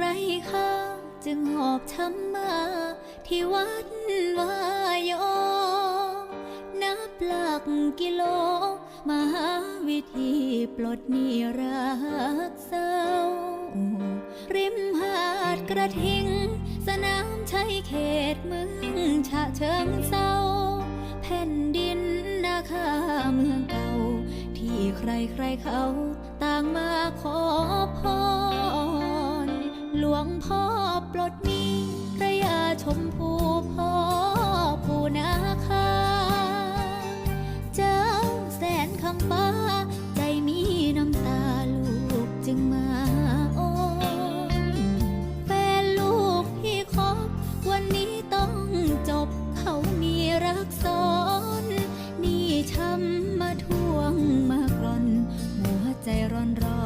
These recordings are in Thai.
ไรคะจึงหอบช้ำมา ที่วัดวายอนับหลักกิโล มหาวิธีปลดหนี้รักเศร้า ริมหาดกระทิง สนามชัยเขตเมืองฉะเชิงเศร้า แผ่นดินนาคาเมืองเก่า ที่ใครใครๆเขาต่างมาขอพร หลวงพ่อปลดหนี้พระยาชมพูพ่อปูนาคา เจ้าแสนคำฟ้า ใจมีน้ำตาลูกจึงมาอ้อนแฟนลูกที่คบวันนี้ต้องจบเขามีรักซ้อน นี่ช้ำมาทวงมากร่อน หัวใจร้อนร้อน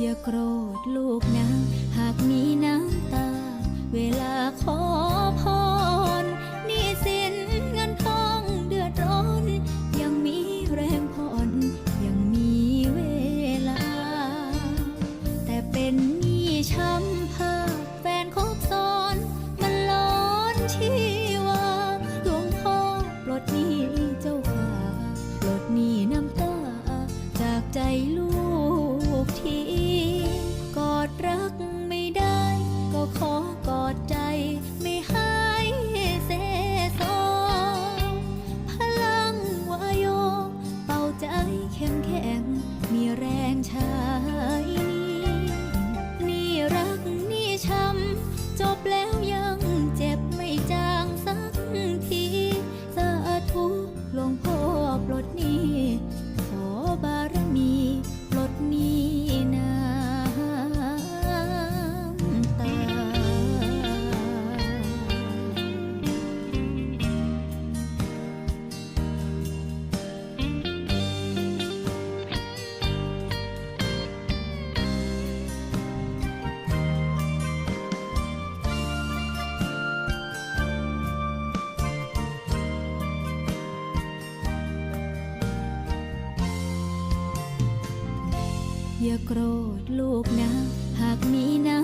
อย่าโกรธลูกนะ หากมีน้ำตา เวลาขอพร อย่าโกรธลูกนะ หากมีน้